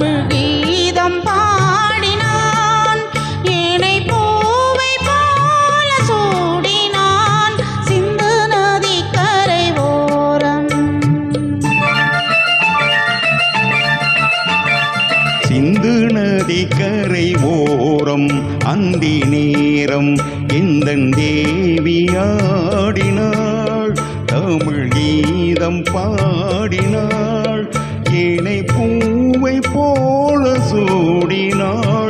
தமிழ் கீதம் பாடினான். ஏனை பூவை போல சூடினான். சிந்து நதி கரை ஓரம். சிந்து நதி கரை ஓரம் அந்தி நேரம் எந்தன் தேவியாடினாள் தமிழ் கீதம் பாடினாள். ஏனை பூ பூவை போல சூடினாள்.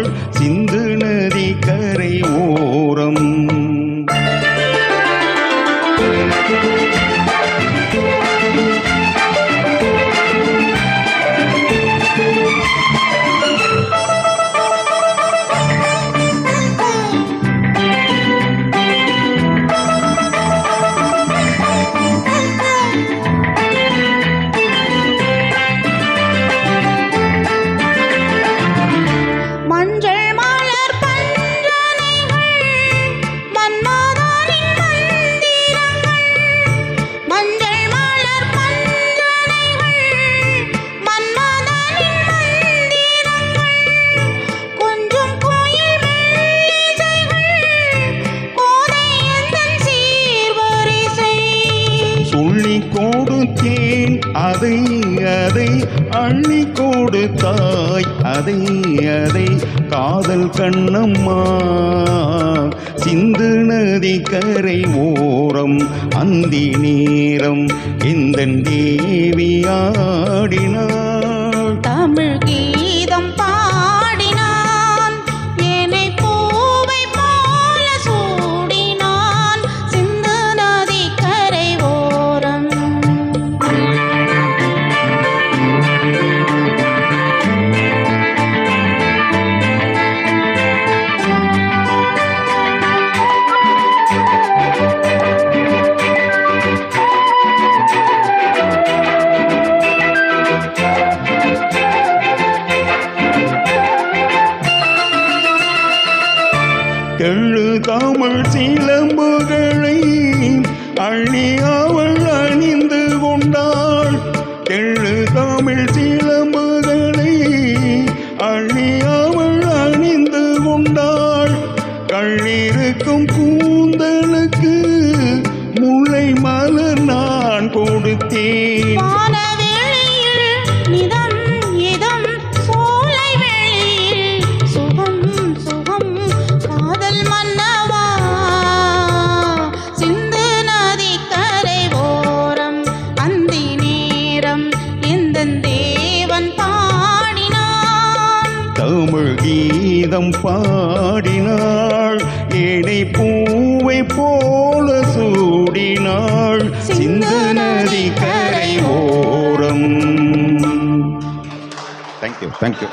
கொடுத்தேன். அதை அதை அள்ளி கொடுத்தாய். அதை அதை காதல் கண்ணம்மா. சிந்து நதி கரை ஓரம் அந்தி நேரம். எந்த தேவியாடினாள் தெள்ளு தமிழ் சிலம்புகளை அழியா கீதம் பாடினாள். ஏனை பூவை போல சூடினாள். சிந்து நதி கரை ஓரம். Thank you thank you